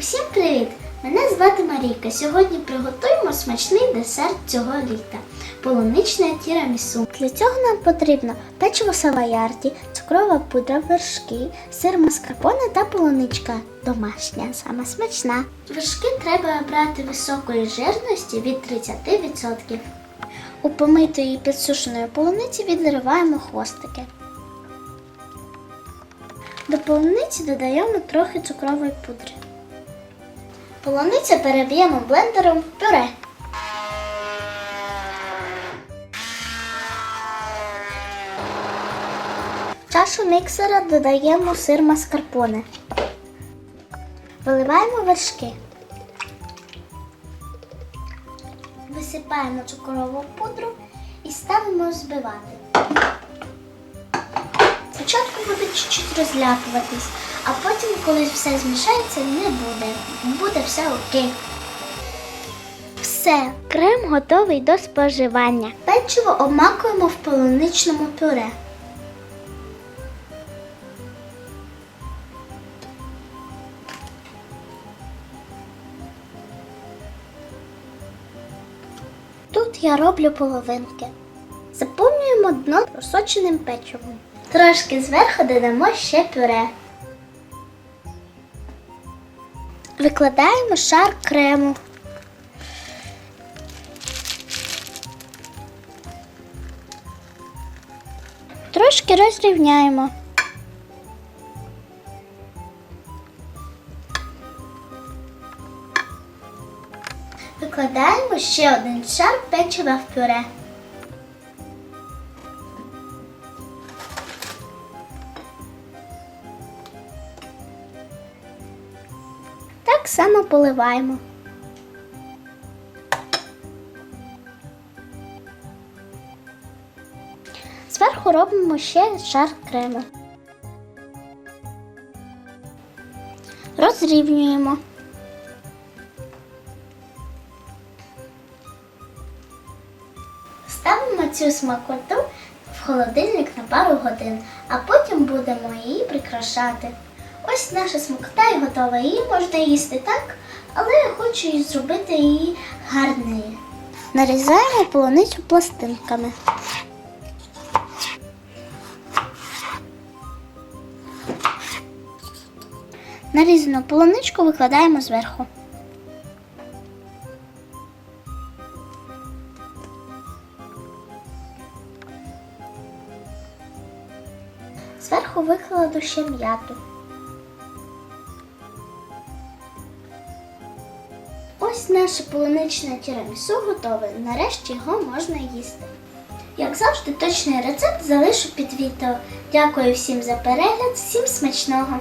Усім привіт! Мене звати Марійка. Сьогодні приготуємо смачний десерт цього літа полуничне тірамісу. Для цього нам потрібно печиво савоярді, цукрова пудра, вершки, сир маскарпоне та полуничка. Домашня, сама смачна. Вершки треба брати високої жирності від 30%. У помитої підсушеної полуниці відриваємо хвостики. До полуниці додаємо трохи цукрової пудри. Полуницю переб'ємо блендером в пюре. В чашу міксера додаємо сир маскарпоне. Виливаємо вершки. Висипаємо цукрову пудру і ставимо збивати. Спочатку буде чуть-чуть розляпуватись, а потім, коли все змішається, не буде. Буде все окей. Все, крем готовий до споживання. Печиво обмакуємо в полуничному пюре. Тут я роблю половинки. Заповнюємо дно просоченим печивом. Трошки зверху додамо ще пюре. Викладаємо шар крему. Трошки розрівняємо. Викладаємо ще один шар печива в пюре. Так само поливаємо. Зверху робимо ще шар крему. Розрівнюємо. Ставимо цю смакоту в холодильник на пару годин, а потім будемо її прикрашати. Ось наша смакота і готова. Її можна їсти так, але я хочу її зробити її гарною. Нарізаємо полуницю пластинками. Нарізану полуничку викладаємо зверху. Зверху викладу ще м'яту. Наше полуничне тірамісу готове. Нарешті його можна їсти. Як завжди, точний рецепт залишу під відео. Дякую всім за перегляд, всім смачного!